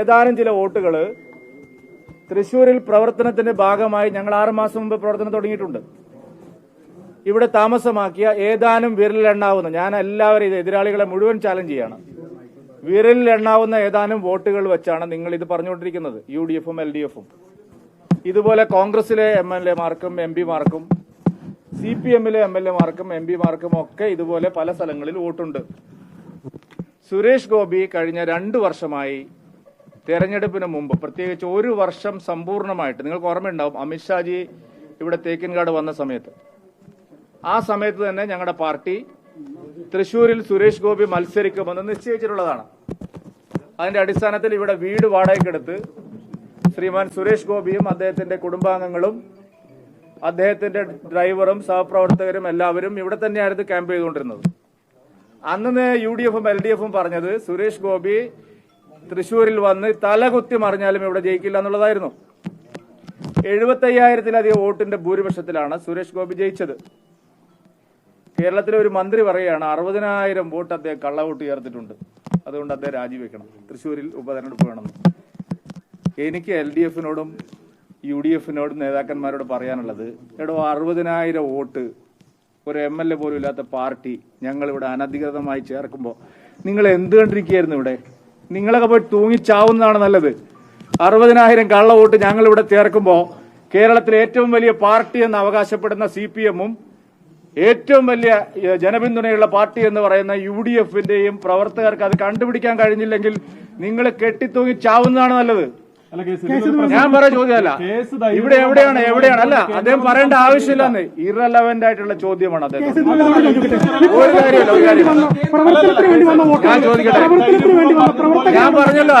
ഏതാനും ചില വോട്ടുകൾ തൃശൂരിൽ പ്രവർത്തനത്തിന്റെ ഭാഗമായി ഞങ്ങൾ ആറുമാസം മുമ്പ് പ്രവർത്തനം തുടങ്ങിയിട്ടുണ്ട്. ഇവിടെ താമസമാക്കിയ ഏതാനും വിരലിലെണ്ണാവുന്ന ഞാൻ എല്ലാവരും ഇത് എതിരാളികളെ മുഴുവൻ ചാലഞ്ച് ചെയ്യാണ്. വിരലിലെണ്ണാവുന്ന ഏതാനും വോട്ടുകൾ വെച്ചാണ് നിങ്ങൾ ഇത് പറഞ്ഞുകൊണ്ടിരിക്കുന്നത്. യു ഡി എഫും എൽ ഡി എഫും. ഇതുപോലെ കോൺഗ്രസിലെ എം എൽ എമാർക്കും എം പിമാർക്കും സി പി എമ്മിലെ എം എൽ എമാർക്കും എം പിമാർക്കും ഒക്കെ ഇതുപോലെ പല സ്ഥലങ്ങളിൽ വോട്ടുണ്ട്. സുരേഷ് ഗോപി കഴിഞ്ഞ രണ്ടു വർഷമായി തെരഞ്ഞെടുപ്പിന് മുമ്പ് പ്രത്യേകിച്ച് ഒരു വർഷം സമ്പൂർണമായിട്ട് നിങ്ങൾക്ക് ഓർമ്മയുണ്ടാവും അമിത്ഷാജി ഇവിടെ തേക്കിൻകാട് വന്ന സമയത്ത്. ആ സമയത്ത് തന്നെ ഞങ്ങളുടെ പാർട്ടി തൃശൂരിൽ സുരേഷ് ഗോപി മത്സരിക്കുമെന്ന് നിശ്ചയിച്ചിട്ടുള്ളതാണ്. അതിന്റെ അടിസ്ഥാനത്തിൽ ഇവിടെ വീട് വാടകയ്ക്കെടുത്ത് ശ്രീമാൻ സുരേഷ് ഗോപിയും അദ്ദേഹത്തിന്റെ കുടുംബാംഗങ്ങളും അദ്ദേഹത്തിന്റെ ഡ്രൈവറും സഹപ്രവർത്തകരും എല്ലാവരും ഇവിടെ തന്നെയായിരുന്നു ക്യാമ്പ് ചെയ്തുകൊണ്ടിരുന്നത്. അന്ന് യു ഡി എഫും എൽ ഡി എഫും പറഞ്ഞത് സുരേഷ് ഗോപി തൃശൂരിൽ വന്ന് തലകുത്തി മറിഞ്ഞാലും ഇവിടെ ജയിക്കില്ല എന്നുള്ളതായിരുന്നു. എഴുപത്തയ്യായിരത്തിലധികം വോട്ടിന്റെ ഭൂരിപക്ഷത്തിലാണ് സുരേഷ് ഗോപി ജയിച്ചത്. കേരളത്തിലെ ഒരു മന്ത്രി പറയുകയാണ് അറുപതിനായിരം വോട്ട് അദ്ദേഹം കള്ളവോട്ട് ചേർത്തിട്ടുണ്ട് അതുകൊണ്ട് അദ്ദേഹം രാജിവെക്കണം. തൃശ്ശൂരിൽ ഉപതെരഞ്ഞെടുപ്പ് വേണമെന്ന് എനിക്ക് എൽ ഡി എഫിനോടും യു ഡി എഫിനോടും നേതാക്കന്മാരോട് പറയാനുള്ളത് എടോ അറുപതിനായിരം വോട്ട് ഒരു എം എൽ എ പോലും ഇല്ലാത്ത പാർട്ടി ഞങ്ങളിവിടെ അനധികൃതമായി ചേർക്കുമ്പോൾ നിങ്ങൾ എന്ത് കണ്ടിരിക്കുകയായിരുന്നു ഇവിടെ? നിങ്ങളൊക്കെ പോയി തൂങ്ങിച്ചാവുന്നതാണ് നല്ലത്. അറുപതിനായിരം കള്ള വോട്ട് ഞങ്ങൾ ഇവിടെ ചേർക്കുമ്പോൾ കേരളത്തിലെ ഏറ്റവും വലിയ പാർട്ടി എന്ന് അവകാശപ്പെടുന്ന സി പി എമ്മും ഏറ്റവും വലിയ ജനപിന്തുണയുള്ള പാർട്ടി എന്ന് പറയുന്ന യു ഡി എഫിന്റെയും പ്രവർത്തകർക്ക് അത് കണ്ടുപിടിക്കാൻ കഴിഞ്ഞില്ലെങ്കിൽ നിങ്ങൾ കെട്ടിത്തൂങ്ങി ചാവുന്നതാണ് നല്ലത്. ഞാൻ പറയാൻ ചോദ്യമല്ല. ഇവിടെ എവിടെയാണ് എവിടെയാണ്? അല്ല അദ്ദേഹം പറയേണ്ട ആവശ്യമില്ലെന്ന് ഇറലവന്റ് ആയിട്ടുള്ള ചോദ്യമാണ് അദ്ദേഹം ഒരു കാര്യമല്ല ഒരു കാര്യമല്ല. ഞാൻ ചോദിക്കട്ടെ? ഞാൻ പറഞ്ഞല്ലോ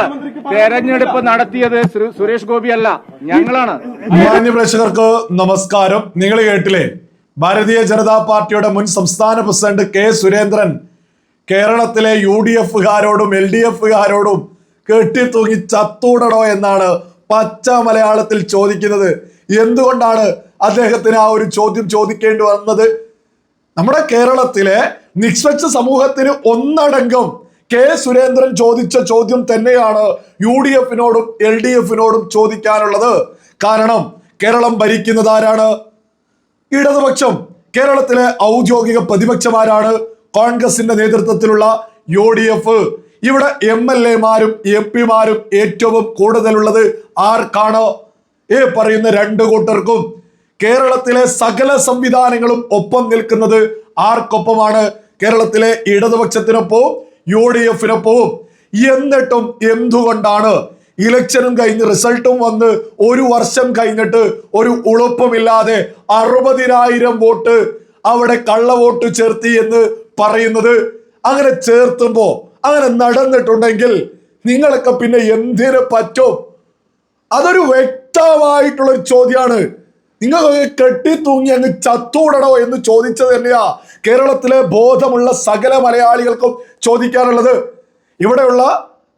തെരഞ്ഞെടുപ്പ് നടത്തിയത് ശ്രീ- സുരേഷ് ഗോപി അല്ല. ഞങ്ങളാണ്. മാന്യ പ്രേക്ഷകർക്ക് നമസ്കാരം. നിങ്ങൾ കേട്ടില്ലേ? ഭാരതീയ ജനതാ പാർട്ടിയുടെ മുൻ സംസ്ഥാന പ്രസിഡന്റ് കെ സുരേന്ദ്രൻ കേരളത്തിലെ യു ഡി എഫുകാരോടും എൽ ഡി എഫുകാരോടും കെട്ടിത്തൂങ്ങി ചത്തൂടണോ എന്നാണ് പച്ച മലയാളത്തിൽ ചോദിക്കുന്നത്. എന്തുകൊണ്ടാണ് അദ്ദേഹത്തിന് ആ ഒരു ചോദ്യം ചോദിക്കേണ്ടി വന്നത്? നമ്മുടെ കേരളത്തിലെ നിഷ്പക്ഷ സമൂഹത്തിന് ഒന്നടങ്കം കെ സുരേന്ദ്രൻ ചോദിച്ച ചോദ്യം തന്നെയാണ് യു ഡി എഫിനോടും എൽ ഡി എഫിനോടും ചോദിക്കാനുള്ളത്. കാരണം കേരളം ഭരിക്കുന്നത് ആരാണ്? ഇടതുപക്ഷം കേരളത്തിലെ ഔദ്യോഗിക പ്രതിപക്ഷമാരാണ്. കോൺഗ്രസിന്റെ നേതൃത്വത്തിലുള്ള യു ഡി എഫ്. ഇവിടെ എം എൽ എമാരും എം പിമാരും ഏറ്റവും കൂടുതലുള്ളത് ആർക്കാണോ? ഈ പറയുന്ന രണ്ടു കൂട്ടർക്കും. കേരളത്തിലെ സകല സംവിധാനങ്ങളും ഒപ്പം നിൽക്കുന്നത് ആർക്കൊപ്പമാണ്? കേരളത്തിലെ ഇടതുപക്ഷത്തിനൊപ്പവും യു ഡി എഫിനൊപ്പവും. എന്നിട്ടും എന്തുകൊണ്ടാണ് ഇലക്ഷനും കഴിഞ്ഞ് റിസൾട്ടും വന്ന് ഒരു വർഷം കഴിഞ്ഞിട്ട് ഒരു ഉളുപ്പമില്ലാതെ അറുപതിനായിരം വോട്ട് അവിടെ കള്ള വോട്ട് ചേർത്തി എന്ന് പറയുന്നത്? അങ്ങനെ ചേർത്തുമ്പോ അങ്ങനെ നടന്നിട്ടുണ്ടെങ്കിൽ നിങ്ങളൊക്കെ പിന്നെ എന്തിനു പറ്റും? അതൊരു വ്യക്തമായിട്ടുള്ള ഒരു ചോദ്യമാണ് നിങ്ങൾ കെട്ടി തൂങ്ങി അങ്ങ് ചത്തൂടണോ എന്ന് ചോദിച്ചത് തന്നെയാ കേരളത്തിലെ ബോധമുള്ള സകല മലയാളികൾക്കും ചോദിക്കാനുള്ളത്. ഇവിടെയുള്ള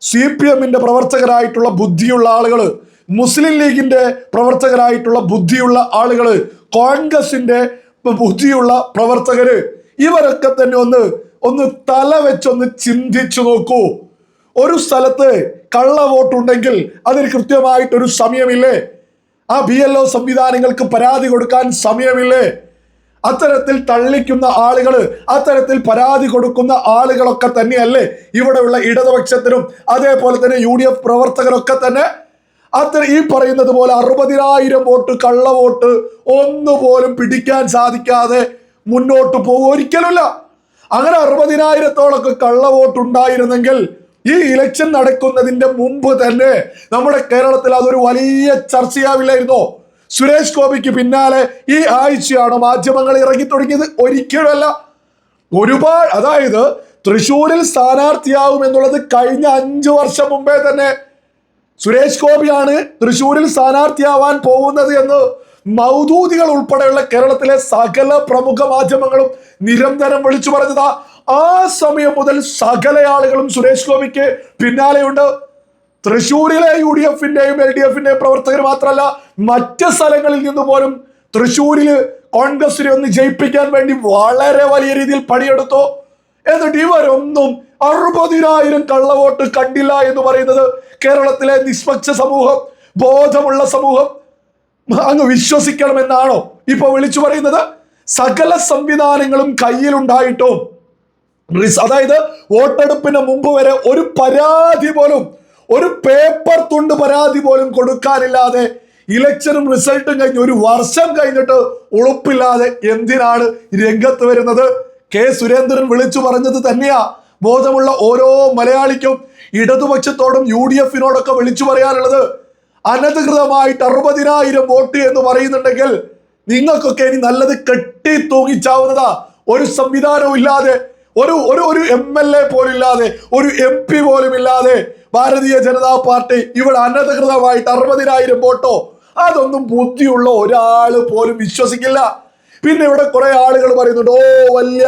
സി പി എമ്മിന്റെ പ്രവർത്തകരായിട്ടുള്ള ബുദ്ധിയുള്ള ആളുകൾ മുസ്ലിം ലീഗിന്റെ പ്രവർത്തകരായിട്ടുള്ള ബുദ്ധിയുള്ള ആളുകൾ കോൺഗ്രസിന്റെ ബുദ്ധിയുള്ള പ്രവർത്തകര് ഇവരൊക്കെ തന്നെ ഒന്ന് ഒന്ന് തല വെച്ചൊന്ന് ചിന്തിച്ചു നോക്കൂ. ഒരു സ്ഥലത്ത് കള്ള വോട്ടുണ്ടെങ്കിൽ അതിന് കൃത്യമായിട്ടൊരു സമയമില്ലേ? ആ ബി എൽ ഒ സംവിധാനങ്ങൾക്ക് പരാതി കൊടുക്കാൻ സമയമില്ലേ? അത്തരത്തിൽ തള്ളിക്കുന്ന ആളുകൾ അത്തരത്തിൽ പരാതി കൊടുക്കുന്ന ആളുകളൊക്കെ തന്നെയല്ലേ ഇവിടെയുള്ള ഇടതുപക്ഷത്തിനും അതേപോലെ തന്നെ യു ഡി എഫ് പ്രവർത്തകരൊക്കെ തന്നെ. അത്ര ഈ പറയുന്നത് പോലെ അറുപതിനായിരം വോട്ട് കള്ള വോട്ട് ഒന്നുപോലും പിടിക്കാൻ സാധിക്കാതെ മുന്നോട്ട് പോകും ഒരിക്കലുമില്ല. അങ്ങനെ അറുപതിനായിരത്തോളൊക്കെ കള്ള വോട്ട് ഉണ്ടായിരുന്നെങ്കിൽ ഈ ഇലക്ഷൻ നടക്കുന്നതിന്റെ മുമ്പ് തന്നെ നമ്മുടെ കേരളത്തിൽ അതൊരു വലിയ ചർച്ചയാവില്ലായിരുന്നോ? സുരേഷ് ഗോപിക്ക് പിന്നാലെ ഈ ആഴ്ചയാണ് മാധ്യമങ്ങൾ ഇറങ്ങി തുടങ്ങിയത് ഒരിക്കലുമല്ല. ഒരുപാട് അതായത് തൃശൂരിൽ സ്ഥാനാർത്ഥിയാവും എന്നുള്ളത് കഴിഞ്ഞ അഞ്ചു വർഷം മുമ്പേ തന്നെ. സുരേഷ് ഗോപിയാണ് തൃശൂരിൽ സ്ഥാനാർത്ഥിയാവാൻ പോകുന്നത് എന്ന് മൗദൂദികൾ ഉൾപ്പെടെയുള്ള കേരളത്തിലെ സകല പ്രമുഖ മാധ്യമങ്ങളും നിരന്തരം വിളിച്ചു പറഞ്ഞതാ. ആ സമയം മുതൽ സകല ആളുകളും സുരേഷ് ഗോപിക്ക് പിന്നാലെയുണ്ട്. തൃശൂരിലെ യു ഡി എഫിന്റെയും എൽ ഡി എഫിന്റെയും പ്രവർത്തകർ മാത്രമല്ല മറ്റ് സ്ഥലങ്ങളിൽ നിന്ന് പോലും തൃശൂരിൽ കോൺഗ്രസിനെ ഒന്ന് ജയിപ്പിക്കാൻ വേണ്ടി വളരെ വലിയ രീതിയിൽ പണിയെടുത്തു. എന്നിട്ട് ഇവരൊന്നും അറുപതിനായിരം കള്ളവോട്ട് കണ്ടില്ല എന്ന് പറയുന്നത് കേരളത്തിലെ നിഷ്പക്ഷ സമൂഹം ബോധമുള്ള സമൂഹം അങ്ങ് വിശ്വസിക്കണമെന്നാണോ ഇപ്പൊ വിളിച്ചു പറയുന്നത്? സകല സംവിധാനങ്ങളും കയ്യിലുണ്ടായിട്ടും അതായത് വോട്ടെടുപ്പിന് മുമ്പ് വരെ ഒരു പരാതി പോലും ഒരു പേപ്പർ തുണ്ട് പരാതി പോലും കൊടുക്കാനില്ലാതെ ഇലക്ഷനും റിസൾട്ടും കഴിഞ്ഞ് ഒരു വർഷം കഴിഞ്ഞിട്ട് ഉളുപ്പില്ലാതെ എന്തിനാണ് രംഗത്ത് വരുന്നത്? കെ സുരേന്ദ്രൻ വിളിച്ചു പറഞ്ഞത് തന്നെയാ. ബോധമുള്ള ഓരോ മലയാളിക്കും ഇടതുപക്ഷത്തോടും യു ഡി എഫിനോടൊക്കെ വിളിച്ചു പറയാനുള്ളത് അനധികൃതമായിട്ട് അറുപതിനായിരം വോട്ട് എന്ന് പറയുന്നുണ്ടെങ്കിൽ നിങ്ങൾക്കൊക്കെ ഇനി നല്ലത് കെട്ടി തൂങ്ങിച്ചാവുന്നതാ ഒരു സംവിധാനവും ഇല്ലാതെ ഒരു ഒരു ഒരു എം എൽ എ പോലും ഇല്ലാതെ ഒരു എം പി പോലും ഇല്ലാതെ ഭാരതീയ ജനതാ പാർട്ടി ഇവിടെ അനധികൃതമായിട്ട് അറുപതിനായിരം വോട്ടോ? അതൊന്നും ബുദ്ധിയുള്ള ഒരാൾ പോലും വിശ്വസിക്കില്ല. പിന്നെ ഇവിടെ കുറെ ആളുകൾ പറയുന്നുണ്ട് ഓ വലിയ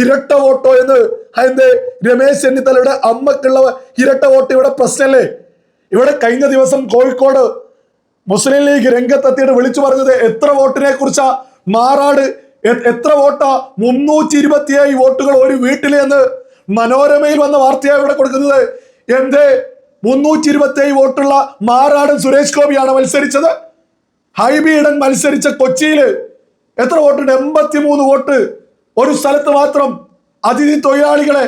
ഇരട്ട വോട്ടോ എന്ന്. എന്ത് രമേശ് ചെന്നിത്തലയുടെ അമ്മക്കുള്ള ഇരട്ട വോട്ട് ഇവിടെ പ്രശ്നമല്ലേ ഇവിടെ കഴിഞ്ഞ ദിവസം കോഴിക്കോട് മുസ്ലിം ലീഗ് രംഗത്തെത്തിയിട്ട് വിളിച്ചു പറഞ്ഞത് എത്ര വോട്ടിനെ കുറിച്ചാ? മാറാട് എത്ര വോട്ടാ? മുന്നൂറ്റി ഇരുപത്തിയേഴ് വോട്ടുകൾ ഒരു വീട്ടിൽ എന്ന് മനോരമയിൽ വന്ന വാർത്തയാണ് ഇവിടെ കൊടുക്കുന്നത്. എന്തേ? മുന്നൂറ്റി ഇരുപത്തിയേഴ് വോട്ടുള്ള മാറാടൻ സുരേഷ് ഗോപിയാണ് മത്സരിച്ചത്. ഹൈബി ഈഡൻ മത്സരിച്ച കൊച്ചിയിൽ എത്ര വോട്ടുണ്ട്? എൺപത്തി മൂന്ന് വോട്ട്. ഒരു സ്ഥലത്ത് മാത്രം അതിഥി തൊഴിലാളികളെ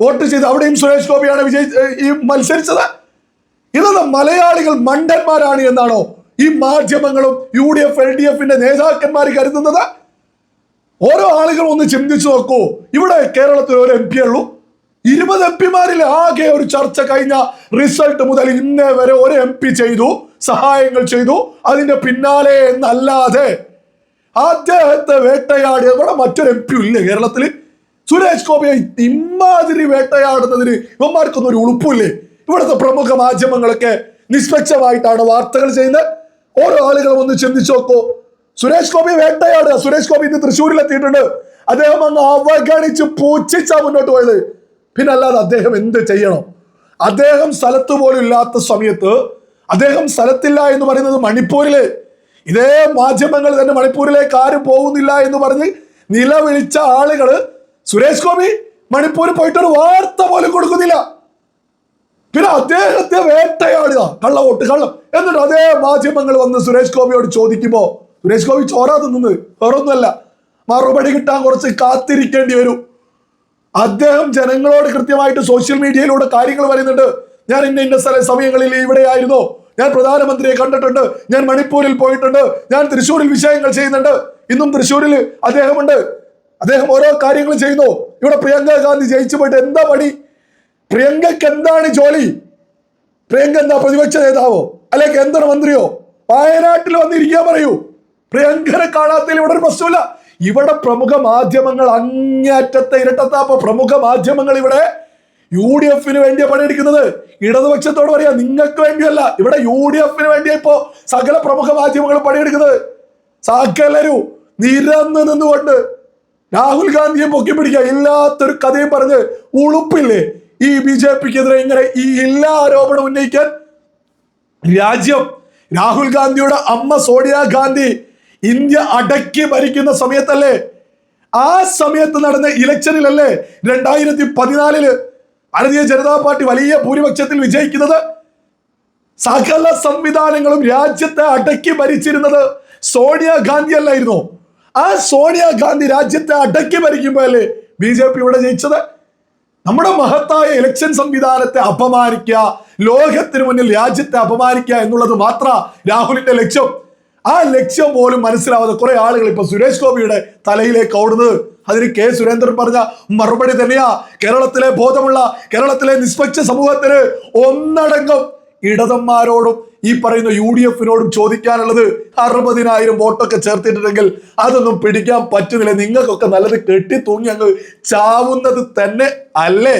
വോട്ട് ചെയ്ത് അവിടെയും സുരേഷ് ഗോപിയാണ് വിജയി ഈ മത്സരിച്ചത്. മലയാളികൾ മണ്ടന്മാരാണ് എന്നാണോ ഈ മാധ്യമങ്ങളും U D F L D എഫിന്റെ നേതാക്കന്മാർ കരുതുന്നത്? ഓരോ ആളുകൾ ഒന്ന് ചിന്തിച്ചു നോക്കൂ. ഇവിടെ കേരളത്തിൽ ഒരു എം പി ഉള്ളൂ. ഇരുപത് എം പിമാരിൽ ആകെ ഒരു ചർച്ച കഴിഞ്ഞ റിസൾട്ട് മുതൽ ഇന്നേ വരെ ഒരു എം പി ചെയ്തു സഹായങ്ങൾ ചെയ്തു. അതിന്റെ പിന്നാലെ എന്നല്ലാതെ അദ്ദേഹത്തെ വേട്ടയാടിയ ഇവിടെ മറ്റൊരു എം പി ഇല്ലേ കേരളത്തിൽ സുരേഷ് ഗോപിയെ ഇമാതിരി വേട്ടയാടുന്നതിന് ഇവന്മാർക്കൊന്നും ഒരു ഉളുപ്പില്ലേ ഇവിടുത്തെ പ്രമുഖ മാധ്യമങ്ങളൊക്കെ നിഷ്പക്ഷമായിട്ടാണ് വാർത്തകൾ ചെയ്യുന്നത്. ഓരോ ആളുകളും ഒന്ന് ചിന്തിച്ചു നോക്കൂ. സുരേഷ് ഗോപി വേട്ടയാടുക. സുരേഷ് ഗോപി ഇന്ന് തൃശ്ശൂരിൽ എത്തിയിട്ടുണ്ട് അദ്ദേഹം അങ്ങ് അവഗണിച്ച് പൂച്ചിച്ചാ മുന്നോട്ട് പോയത്. പിന്നെ അല്ലാതെ അദ്ദേഹം എന്ത് ചെയ്യണം? അദ്ദേഹം സ്ഥലത്ത് പോലും ഇല്ലാത്ത സമയത്ത് അദ്ദേഹം സ്ഥലത്തില്ല എന്ന് പറയുന്നത് മണിപ്പൂരിലെ. ഇതേ മാധ്യമങ്ങൾ തന്നെ മണിപ്പൂരിലേക്ക് ആരും പോകുന്നില്ല എന്ന് പറഞ്ഞ് നിലവിളിച്ച ആളുകൾ സുരേഷ് ഗോപി മണിപ്പൂരിൽ പോയിട്ട് ഒരു വാർത്ത പോലും കൊടുക്കുന്നില്ല. പിന്നെ അദ്ദേഹത്തെ വേട്ടയാടുക. കള്ള വോട്ട് കള്ളം. എന്നിട്ട് അതേ മാധ്യമങ്ങൾ വന്ന് സുരേഷ് ഗോപിയോട് ചോദിക്കുമ്പോ സുരേഷ് ഗോപി ചോരാ നിന്ന് വേറൊന്നുമല്ല. മറുപടി കിട്ടാൻ കുറച്ച് കാത്തിരിക്കേണ്ടി വരും. അദ്ദേഹം ജനങ്ങളോട് കൃത്യമായിട്ട് സോഷ്യൽ മീഡിയയിലൂടെ കാര്യങ്ങൾ പറയുന്നുണ്ട്. ഞാൻ ഇന്ന ഇന്ന സ്ഥല സമയങ്ങളിൽ ഇവിടെയായിരുന്നു. ഞാൻ പ്രധാനമന്ത്രിയെ കണ്ടിട്ടുണ്ട്. ഞാൻ മണിപ്പൂരിൽ പോയിട്ടുണ്ട്. ഞാൻ തൃശ്ശൂരിൽ വിഷയങ്ങൾ ചെയ്യുന്നുണ്ട്. ഇന്നും തൃശ്ശൂരിൽ അദ്ദേഹമുണ്ട്. അദ്ദേഹം ഓരോ കാര്യങ്ങളും ചെയ്യുന്നു. ഇവിടെ പ്രിയങ്ക ഗാന്ധി ജയിച്ചു പോയിട്ട് എന്താ പണി? പ്രിയങ്കയ്ക്ക് എന്താണ് ജോലി? പ്രിയങ്ക എന്താ പ്രതിപക്ഷ നേതാവോ? അല്ലെ കേന്ദ്രമന്ത്രിയോ വയനാട്ടിൽ വന്നിരിക്കാൻ പറയൂ. പ്രിയങ്കരെ കാണാത്തതിൽ ഇവിടെ ഒരു പ്രശ്നമില്ല ഇവിടെ പ്രമുഖ മാധ്യമങ്ങൾ അങ്ങേറ്റത്തെ ഇരട്ടത്താപ്പ പ്രമുഖ മാധ്യമങ്ങൾ ഇവിടെ യു ഡി എഫിന് വേണ്ടിയാ പണിയെടുക്കുന്നത്. ഇടതുപക്ഷത്തോട് പറയാ നിങ്ങൾക്ക് വേണ്ടിയല്ല ഇവിടെ യു ഡി എഫിന് വേണ്ടിയാ ഇപ്പോ സകല പ്രമുഖ മാധ്യമങ്ങൾ പണിയെടുക്കുന്നത്. സകലരും നിരന്ന് നിന്നുകൊണ്ട് രാഹുൽ ഗാന്ധിയെ പൊക്കി പിടിക്കുക ഇല്ലാത്തൊരു കഥയും പറഞ്ഞ് ഉളുപ്പില്ലേ? ഈ ബി ജെ പിക്കെതിരെ ഇങ്ങനെ ഈ എല്ലാ ആരോപണം ഉന്നയിക്കാൻ രാജ്യം രാഹുൽ ഗാന്ധിയുടെ അമ്മ സോണിയ ഗാന്ധി ഇന്ത്യ അടക്കി ഭരിക്കുന്ന സമയത്തല്ലേ? ആ സമയത്ത് നടന്ന ഇലക്ഷനിലല്ലേ രണ്ടായിരത്തി പതിനാലിൽ ഭാരതീയ ജനതാ പാർട്ടി വലിയ ഭൂരിപക്ഷത്തിൽ വിജയിക്കുന്നത്? സകല സംവിധാനങ്ങളും രാജ്യത്തെ അടക്കി ഭരിച്ചിരുന്നത് സോണിയ ഗാന്ധി അല്ലായിരുന്നു? ആ സോണിയ ഗാന്ധി രാജ്യത്തെ അടക്കി ഭരിക്കുമ്പോഴല്ലേ ബി ജെ പി ഇവിടെ ജയിച്ചത്? നമ്മുടെ മഹത്തായ ഇലക്ഷൻ സംവിധാനത്തെ അപമാനിക്കുക ലോകത്തിന് മുന്നിൽ രാജ്യത്തെ അപമാനിക്കുക എന്നുള്ളത് മാത്ര രാഹുലിന്റെ ലക്ഷ്യം. ആ ലക്ഷ്യം പോലും മനസ്സിലാവാതെ കുറെ ആളുകൾ ഇപ്പൊ സുരേഷ് ഗോപിയുടെ തലയിലേക്ക് ഓടുന്നത്. അതിന് കെ സുരേന്ദ്രൻ പറഞ്ഞ മറുപടി തന്നെയാ. കേരളത്തിലെ ബോധമുള്ള കേരളത്തിലെ നിഷ്പക്ഷ സമൂഹത്തിന് ഒന്നടങ്കം ഇടതന്മാരോടും ഈ പറയുന്ന യു ഡി എഫിനോടും ചോദിക്കാനുള്ളത് അറുപതിനായിരം വോട്ടൊക്കെ ചേർത്തിട്ടുണ്ടെങ്കിൽ അതൊന്നും പിടിക്കാൻ പറ്റുന്നില്ല. നിങ്ങൾക്കൊക്കെ നല്ലത് കെട്ടി തൂങ്ങി അങ്ങ് ചാവുന്നത് തന്നെ അല്ലേ?